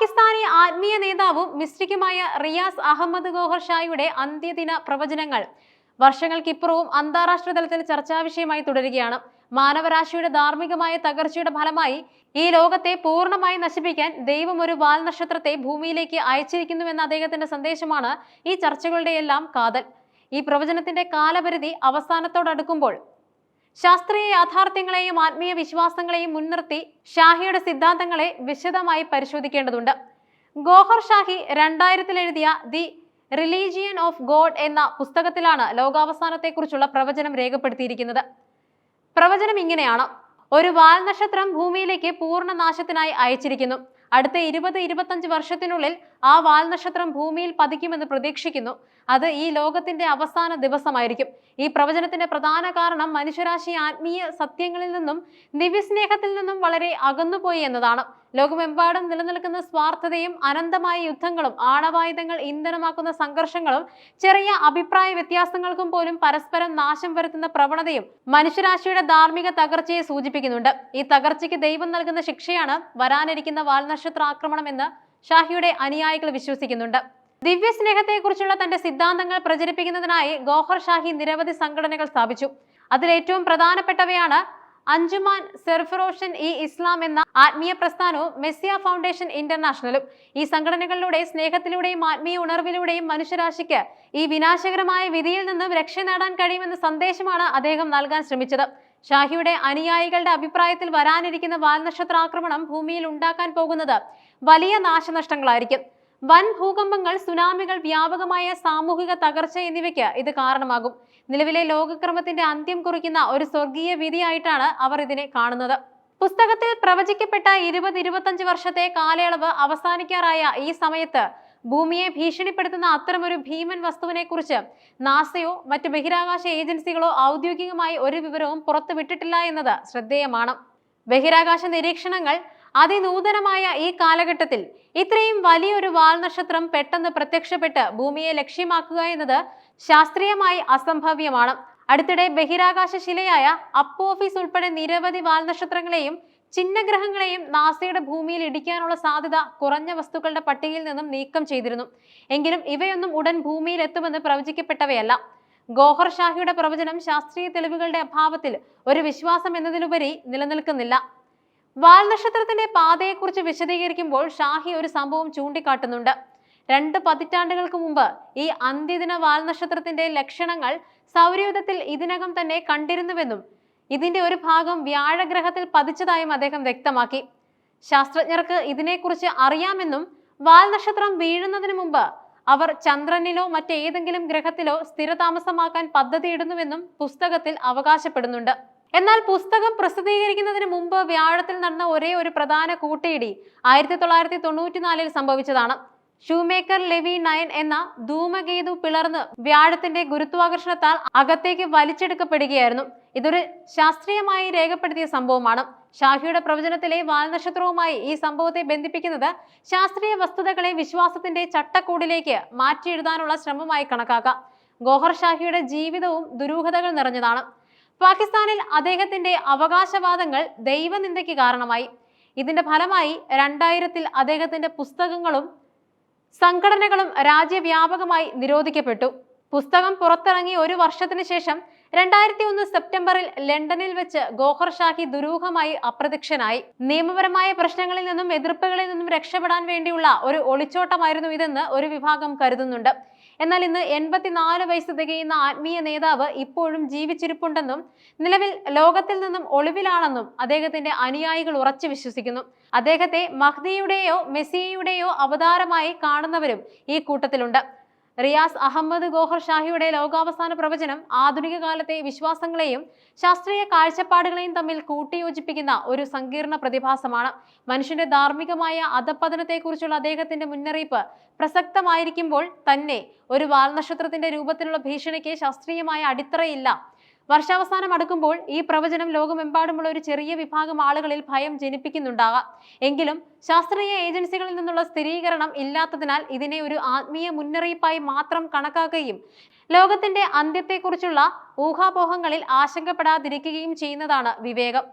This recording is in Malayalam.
പാകിസ്ഥാനി ആത്മീയ നേതാവും മിസ്റ്റിക്കുമായ റിയാസ് അഹമ്മദ് ഗോഹർ ഷായുടെ അന്ത്യദിന പ്രവചനങ്ങൾ. വർഷങ്ങൾക്കിപ്പുറവും അന്താരാഷ്ട്ര തലത്തിൽ ചർച്ചാ വിഷയമായി തുടരുകയാണ്. മാനവരാശിയുടെ ധാർമ്മികമായ തകർച്ചയുടെ ഫലമായി ഈ ലോകത്തെ പൂർണമായി നശിപ്പിക്കാൻ ദൈവം ഒരു വാൽ നക്ഷത്രത്തെ ഭൂമിയിലേക്ക് അയച്ചിരിക്കുന്നുവെന്ന അദ്ദേഹത്തിന്റെ സന്ദേശമാണ് ഈ ചർച്ചകളുടെ എല്ലാം കാതൽ. ഈ പ്രവചനത്തിന്റെ കാലപരിധി അവസാനത്തോടടുക്കുമ്പോൾ ശാസ്ത്രീയ യാഥാർത്ഥ്യങ്ങളെയും ആത്മീയ വിശ്വാസങ്ങളെയും മുൻനിർത്തി ഷാഹിയുടെ സിദ്ധാന്തങ്ങളെ വിശദമായി പരിശോധിക്കേണ്ടതുണ്ട്. ഗോഹർ ഷാഹി രണ്ടായിരത്തിൽ എഴുതിയ ദി റിലീജിയൻ ഓഫ് ഗോഡ് എന്ന പുസ്തകത്തിലാണ് ലോകാവസാനത്തെക്കുറിച്ചുള്ള പ്രവചനം രേഖപ്പെടുത്തിയിരിക്കുന്നത്. പ്രവചനം ഇങ്ങനെയാണ്. ഒരു വാൽനക്ഷത്രം ഭൂമിയിലേക്ക് പൂർണനാശത്തിനായി അയച്ചിരിക്കുന്നു. അടുത്ത ഇരുപത് ഇരുപത്തഞ്ച് വർഷത്തിനുള്ളിൽ ആ വാൽനക്ഷത്രം ഭൂമിയിൽ പതിക്കുമെന്ന് പ്രതീക്ഷിക്കുന്നു. അത് ഈ ലോകത്തിന്റെ അവസാന ദിവസമായിരിക്കും. ഈ പ്രവചനത്തിന്റെ പ്രധാന കാരണം മനുഷ്യരാശി ആത്മീയ സത്യങ്ങളിൽ നിന്നും ദിവ്യസ്നേഹത്തിൽ നിന്നും വളരെ അകന്നുപോയി എന്നതാണ്. ലോകമെമ്പാടും നിലനിൽക്കുന്ന സ്വാർത്ഥതയും അനന്തമായ യുദ്ധങ്ങളും ആണവായുധങ്ങൾ ഇന്ധനമാക്കുന്ന സംഘർഷങ്ങളും ചെറിയ അഭിപ്രായ വ്യത്യാസങ്ങൾക്കും പോലും പരസ്പരം നാശം വരുത്തുന്ന പ്രവണതയും മനുഷ്യരാശിയുടെ ധാർമ്മിക തകർച്ചയെ സൂചിപ്പിക്കുന്നുണ്ട്. ഈ തകർച്ചയ്ക്ക് ദൈവം നൽകുന്ന ശിക്ഷയാണ് വരാനിരിക്കുന്ന വാൽനക്ഷത്ര ആക്രമണം എന്ന് ഷാഹിയുടെ അനുയായികൾ വിശ്വസിക്കുന്നുണ്ട്. ദിവ്യസ്നേഹത്തെക്കുറിച്ചുള്ള തന്റെ സിദ്ധാന്തങ്ങൾ പ്രചരിപ്പിക്കുന്നതിനായി ഗോഹർ ഷാഹി നിരവധി സംഘടനകൾ സ്ഥാപിച്ചു. അതിലേറ്റവും പ്രധാനപ്പെട്ടവയാണ് അഞ്ജുമാൻ സെർഫറോഷൻ ഇ ഇസ്ലാം എന്ന ആത്മീയ പ്രസ്ഥാനവും മെസ്സിയ ഫൗണ്ടേഷൻ ഇന്റർനാഷണലും. ഈ സംഘടനകളിലൂടെ സ്നേഹത്തിലൂടെയും ആത്മീയ ഉണർവിലൂടെയും മനുഷ്യരാശിക്ക് ഈ വിനാശകരമായ വിധിയിൽ നിന്നും രക്ഷ നേടാൻ കഴിയുമെന്ന സന്ദേശമാണ് അദ്ദേഹം നൽകാൻ ശ്രമിച്ചത്. ഷാഹിയുടെ അനുയായികളുടെ അഭിപ്രായത്തിൽ വരാനിരിക്കുന്ന വാൽനക്ഷത്രാക്രമണം ഭൂമിയിൽ ഉണ്ടാക്കാൻ പോകുന്നത് വലിയ നാശനഷ്ടങ്ങളായിരിക്കും. വൻ ഭൂകമ്പങ്ങൾ സുനാമികൾ വ്യാപകമായ സാമൂഹിക തകർച്ച എന്നിവയ്ക്ക് ഇത് കാരണമാകും. നിലവിലെ ലോകക്രമത്തിന്റെ അന്ത്യം കുറിക്കുന്ന ഒരു സ്വർഗീയ വിധിയായിട്ടാണ് അവർ ഇതിനെ കാണുന്നത്. പുസ്തകത്തിൽ പ്രവചിക്കപ്പെട്ട ഇരുപത് ഇരുപത്തഞ്ച് വർഷത്തെ കാലയളവ് അവസാനിക്കാറായ ഈ സമയത്ത് ഭൂമിയെ ഭീഷണിപ്പെടുത്തുന്ന അത്തരമൊരു ഭീമൻ വസ്തുവിനെ കുറിച്ച് നാസയോ മറ്റ് ബഹിരാകാശ ഏജൻസികളോ ഔദ്യോഗികമായി ഒരു വിവരവും പുറത്തുവിട്ടിട്ടില്ല എന്നത് ശ്രദ്ധേയമാണ്. ബഹിരാകാശ നിരീക്ഷണങ്ങൾ അതിനൂതനമായ ഈ കാലഘട്ടത്തിൽ ഇത്രയും വലിയൊരു വാൽനക്ഷത്രം പെട്ടെന്ന് പ്രത്യക്ഷപ്പെട്ട് ഭൂമിയെ ലക്ഷ്യമാക്കുക എന്നത് ശാസ്ത്രീയമായി അസംഭവ്യമാണ്. അടുത്തിടെ ബഹിരാകാശ ശിലയായ അപ്പോഫീസ് ഉൾപ്പെടെ നിരവധി വാൽ നക്ഷത്രങ്ങളെയും ചിഹ്നഗ്രഹങ്ങളെയും നാസയുടെ ഭൂമിയിൽ ഇടിക്കാനുള്ള സാധ്യത കുറഞ്ഞ വസ്തുക്കളുടെ പട്ടികയിൽ നിന്നും നീക്കം ചെയ്തിരുന്നു. എങ്കിലും ഇവയൊന്നും ഉടൻ ഭൂമിയിൽ എത്തുമെന്ന് പ്രവചിക്കപ്പെട്ടവയല്ല. ഗോഹർ ഷാഹിയുടെ പ്രവചനം ശാസ്ത്രീയ തെളിവുകളുടെ അഭാവത്തിൽ ഒരു വിശ്വാസം എന്നതിലുപരി നിലനിൽക്കുന്നില്ല. വാൽ നക്ഷത്രത്തിന്റെ പാതയെക്കുറിച്ച് വിശദീകരിക്കുമ്പോൾ ഷാഹി ഒരു സംഭവം ചൂണ്ടിക്കാട്ടുന്നുണ്ട്. രണ്ട് പതിറ്റാണ്ടുകൾക്ക് മുമ്പ് ഈ അന്ത്യദിന വാൽ നക്ഷത്രത്തിന്റെ ലക്ഷണങ്ങൾ സൗരയുധത്തിൽ ഇതിനകം തന്നെ കണ്ടിരുന്നുവെന്നും ഇതിന്റെ ഒരു ഭാഗം വ്യാഴഗ്രഹത്തിൽ പതിച്ചതായും അദ്ദേഹം വ്യക്തമാക്കി. ശാസ്ത്രജ്ഞർക്ക് ഇതിനെക്കുറിച്ച് അറിയാമെന്നും വാൽ നക്ഷത്രം വീഴുന്നതിന് മുമ്പ് അവർ ചന്ദ്രനിലോ മറ്റേതെങ്കിലും ഗ്രഹത്തിലോ സ്ഥിരതാമസമാക്കാൻ പദ്ധതിയിടുന്നുവെന്നും പുസ്തകത്തിൽ അവകാശപ്പെടുന്നുണ്ട്. എന്നാൽ പുസ്തകം പ്രസിദ്ധീകരിക്കുന്നതിന് മുമ്പ് വ്യാഴത്തിൽ നടന്ന ഒരേ ഒരു പ്രധാന കൂട്ടിയിടി ആയിരത്തി തൊള്ളായിരത്തി തൊണ്ണൂറ്റിനാലിൽ സംഭവിച്ചതാണ്. ഷൂമേക്കർ ലെവി നയൻ എന്ന ധൂമകേതു പിളർന്ന് വ്യാഴത്തിന്റെ ഗുരുത്വാകർഷണത്താൽ അകത്തേക്ക് വലിച്ചെടുക്കപ്പെടുകയായിരുന്നു. ഇതൊരു ശാസ്ത്രീയമായി രേഖപ്പെടുത്തിയ സംഭവമാണ്. ഷാഹിയുടെ പ്രവചനത്തിലെ വാൽനക്ഷത്രവുമായി ഈ സംഭവത്തെ ബന്ധിപ്പിക്കുന്നത് ശാസ്ത്രീയ വസ്തുതകളെ വിശ്വാസത്തിന്റെ ചട്ടക്കൂടിലേക്ക് മാറ്റിയെഴുതാനുള്ള ശ്രമമായി കണക്കാക്കാം. ഗോഹർ ഷാഹിയുടെ ജീവിതവും ദുരൂഹതകൾ നിറഞ്ഞതാണ്. പാകിസ്ഥാനിൽ അദ്ദേഹത്തിന്റെ അവകാശവാദങ്ങൾ ദൈവനിന്ദയ്ക്ക് കാരണമായി. ഇതിന്റെ ഫലമായി രണ്ടായിരത്തിൽ അദ്ദേഹത്തിന്റെ പുസ്തകങ്ങളും സംഘടനകളും രാജ്യവ്യാപകമായി നിരോധിക്കപ്പെട്ടു. പുസ്തകം പുറത്തിറങ്ങി ഒരു വർഷത്തിന് ശേഷം രണ്ടായിരത്തി ഒന്ന് സെപ്റ്റംബറിൽ ലണ്ടനിൽ വെച്ച് ഗോഹർ ഷാഹി ദുരൂഹമായി അപ്രത്യക്ഷനായി. നിയമപരമായ പ്രശ്നങ്ങളിൽ നിന്നും എതിർപ്പുകളിൽ നിന്നും രക്ഷപ്പെടാൻ വേണ്ടിയുള്ള ഒരു ഒളിച്ചോട്ടമായിരുന്നു ഇതെന്ന് ഒരു വിഭാഗം കരുതുന്നുണ്ട്. എന്നാൽ ഇന്ന് എൺപത്തിനാല് വയസ്സ് തികയുന്ന ആത്മീയ നേതാവ് ഇപ്പോഴും ജീവിച്ചിരിപ്പുണ്ടെന്നും നിലവിൽ ലോകത്തിൽ നിന്നും ഒളിവിലാണെന്നും അദ്ദേഹത്തിന്റെ അനുയായികൾ ഉറച്ചു വിശ്വസിക്കുന്നു. അദ്ദേഹത്തെ മഹ്ദിയുടെയോ മെസ്സിയയുടെയോ അവതാരമായി കാണുന്നവരും ഈ കൂട്ടത്തിലുണ്ട്. റിയാസ് അഹമ്മദ് ഗോഹർ ഷാഹിയുടെ ലോകാവസാന പ്രവചനം ആധുനിക കാലത്തെ വിശ്വാസങ്ങളെയും ശാസ്ത്രീയ കാഴ്ചപ്പാടുകളെയും തമ്മിൽ കൂട്ടിയോജിപ്പിക്കുന്ന ഒരു സങ്കീർണ പ്രതിഭാസമാണ്. മനുഷ്യന്റെ ധാർമ്മികമായ അധപ്പതനത്തെക്കുറിച്ചുള്ള അദ്ദേഹത്തിന്റെ മുന്നറിയിപ്പ് പ്രസക്തമായിരിക്കുമ്പോൾ തന്നെ ഒരു വാൽനക്ഷത്രത്തിന്റെ രൂപത്തിലുള്ള ഭീഷണിക്ക് ശാസ്ത്രീയമായ അടിത്തറയില്ല. വർഷാവസാനം അടുക്കുമ്പോൾ ഈ പ്രവചനം ലോകമെമ്പാടുമുള്ള ഒരു ചെറിയ വിഭാഗം ആളുകളിൽ ഭയം ജനിപ്പിക്കുന്നുണ്ടാകാം. എങ്കിലും ശാസ്ത്രീയ ഏജൻസികളിൽ നിന്നുള്ള സ്ഥിരീകരണം ഇല്ലാത്തതിനാൽ ഇതിനെ ഒരു ആത്മീയ മുന്നറിയിപ്പായി മാത്രം കണക്കാക്കുകയും ലോകത്തിന്റെ അന്ത്യത്തെക്കുറിച്ചുള്ള ഊഹാപോഹങ്ങളിൽ ആശങ്കപ്പെടാതിരിക്കുകയും ചെയ്യുന്നതാണ് വിവേകം.